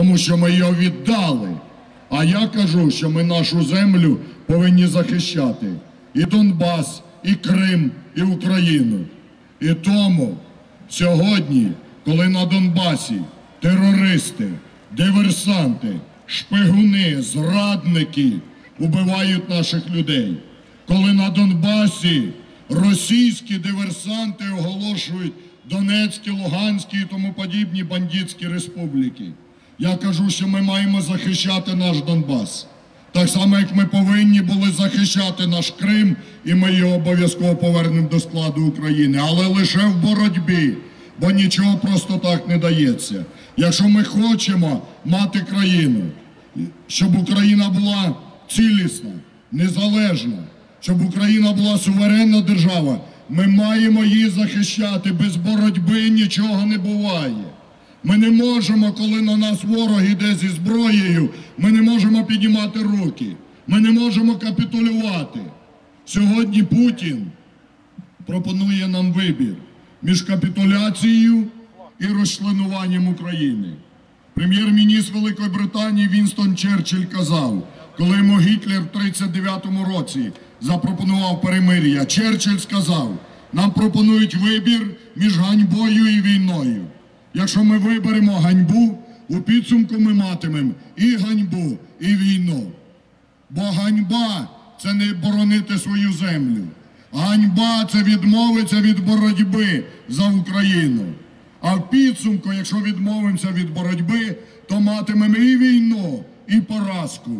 тому що ми його віддали. А я кажу, що ми нашу землю повинні захищати. І Донбас, і Крим, і Україну. І тому сьогодні, коли на Донбасі терористи, диверсанти, шпигуни, зрадники убивають наших людей, коли на Донбасі російські диверсанти оголошують Донецькі, Луганські і тому подібні бандитські республіки. Я кажу, що ми маємо захищати наш Донбас. Так само, як ми повинні були захищати наш Крим, і ми його обов'язково повернемо до складу України, але лише в боротьбі, бо нічого просто так не дається. Якщо ми хочемо мати країну, щоб Україна була цілісна, незалежна, щоб Україна була суверенна держава, ми маємо її захищати. Без боротьби нічого не буває. Ми не можемо, коли на нас ворог іде зі зброєю, ми не можемо піднімати руки. Ми не можемо капітулювати. Сьогодні Путін пропонує нам вибір між капітуляцією і розчленуванням України. Прем'єр-міністр Великої Британії Вінстон Черчилль казав, коли йому Гітлер в 39-му році запропонував перемир'я, Черчилль сказав, нам пропонують вибір між ганьбою і війною. Якщо ми виберемо ганьбу, у підсумку ми матимемо і ганьбу, і війну. Бо ганьба це не боронити свою землю. Ганьба це відмовитися від боротьби за Україну. А в підсумку, якщо відмовимося від боротьби, то матимемо і війну, і поразку.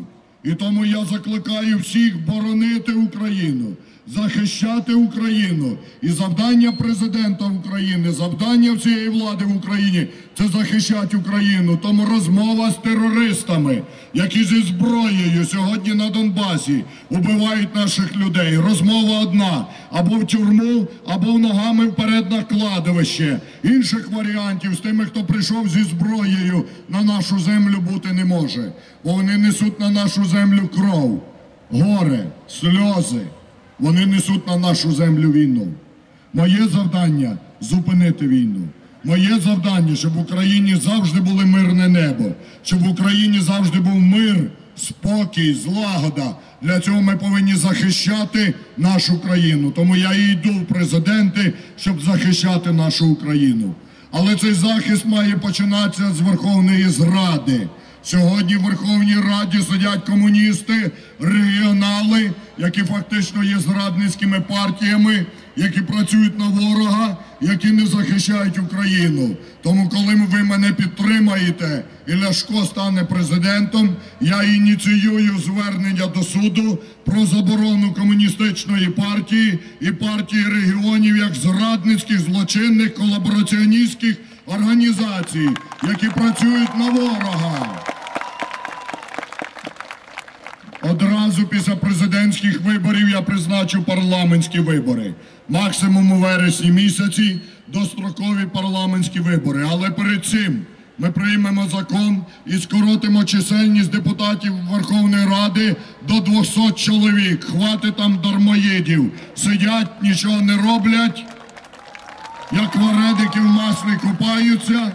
І тому я закликаю всіх боронити Україну, захищати Україну. І завдання президента України, завдання всієї влади в Україні це захищати Україну. Тому розмова з терористами, які зі зброєю сьогодні на Донбасі убивають наших людей. Розмова одна: або в тюрму, або ногами вперед на кладовище. Інших варіантів з тими, хто прийшов зі зброєю на нашу землю, бути не може. Бо вони несуть на нашу землю кров, горе, сльози. Вони несуть на нашу землю війну. Моє завдання зупинити війну. Моє завдання, щоб в Україні завжди було мирне небо, щоб в Україні завжди був мир, спокій, злагода. Для цього ми повинні захищати нашу країну. Тому я і йду в президенти, щоб захищати нашу Україну. Але цей захист має починатися з Верховної Зради. Сьогодні в Верховній Раді сидять комуністи, регіонали, які фактично є зрадницькими партіями, які працюють на ворога, які не захищають Україну. Тому, коли ви мене підтримаєте і Ляшко стане президентом, я ініціюю звернення до суду про заборону комуністичної партії і партії регіонів як зрадницьких, злочинних, колабораціоністських організацій, які працюють на ворога. Одразу після президентських виборів я призначу парламентські вибори. Максимум у вересні місяці дострокові парламентські вибори. Але перед цим ми приймемо закон і скоротимо чисельність депутатів Верховної Ради до 200 чоловік. Хватить там дармоїдів. Сидять, нічого не роблять, як варедики в маслі купаються.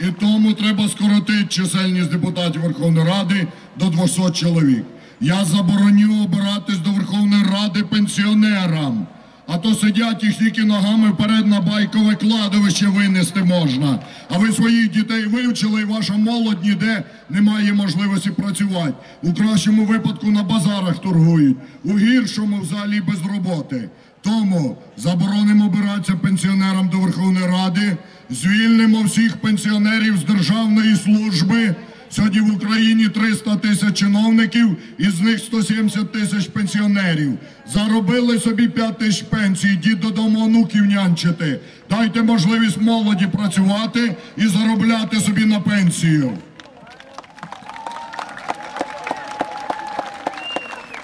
І тому треба скоротити чисельність депутатів Верховної Ради до 200 чоловік. Я забороню обиратись до Верховної Ради пенсіонерам. А то сидять їх тільки ногами вперед на байкове кладовище винести можна. А ви своїх дітей вивчили, і ваша молодь ніде не має можливості працювати. У кращому випадку на базарах торгують, у гіршому взагалі без роботи. Тому заборонимо обиратися пенсіонерам до Верховної Ради, звільнимо всіх пенсіонерів з державної служби. Сьогодні в Україні 300 тисяч чиновників, із них 170 тисяч пенсіонерів. Заробили собі 5 тисяч пенсій, йдіть додому онуків нянчити. Дайте можливість молоді працювати і заробляти собі на пенсію.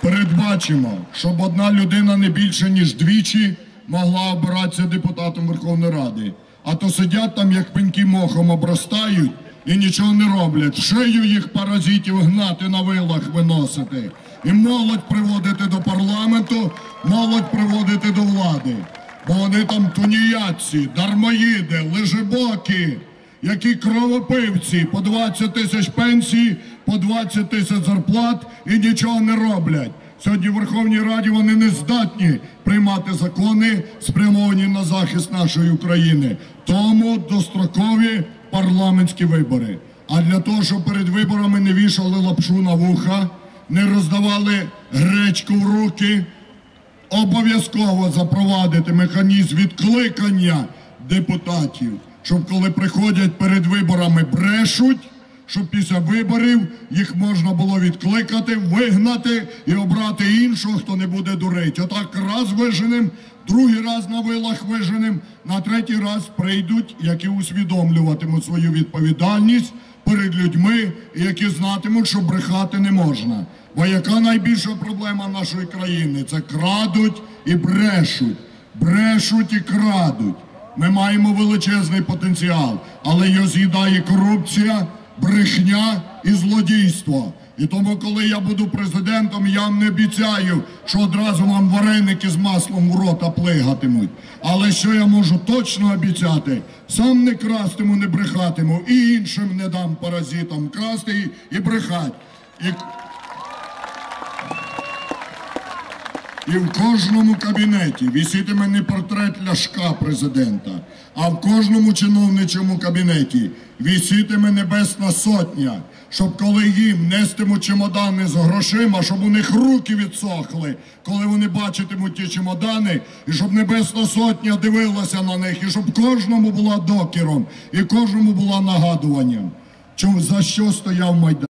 Передбачимо, щоб одна людина не більше, ніж двічі могла обиратися депутатом Верховної Ради. А то сидять там, як пеньки мохом обростають і нічого не роблять. Шию їх паразитів гнати на вилах виносити. І молодь приводити до парламенту, молодь приводити до влади. Бо вони там туніятці, дармоїди, лежебокі, які кровопивці по 20 тисяч пенсій, по 20 тисяч зарплат і нічого не роблять. Сьогодні в Верховній Раді вони не здатні приймати закони, спрямовані на захист нашої України. Тому дострокові парламентські вибори. А для того, щоб перед виборами не вішали лапшу на вуха, не роздавали гречку в руки, обов'язково запровадити механізм відкликання депутатів, щоб коли приходять перед виборами брешуть, щоб після виборів їх можна було відкликати, вигнати і обрати іншого, хто не буде дурить. Отак раз виженим, другий раз на вилах виженим, на третій раз прийдуть, які усвідомлюватимуть свою відповідальність перед людьми, які знатимуть, що брехати не можна. Бо яка найбільша проблема нашої країни? Це крадуть і брешуть, брешуть і крадуть. Ми маємо величезний потенціал, але його з'їдає корупція, брехня і злодійство. І тому, коли я буду президентом, я вам не обіцяю, що одразу вам вареники з маслом в рота плигатимуть. Але що я можу точно обіцяти, сам не крастиму, не брехатиму, і іншим не дам паразитам красти і брехати. І... І в кожному кабінеті вісітиме не портрет Ляшка президента, а в кожному чиновничому кабінеті вісітиме Небесна Сотня, щоб коли їм нестимуть чемодани з грошима, щоб у них руки відсохли, коли вони бачитимуть ті чемодани, і щоб Небесна Сотня дивилася на них, і щоб кожному була докіром, і кожному була нагадуванням, за що стояв Майдан.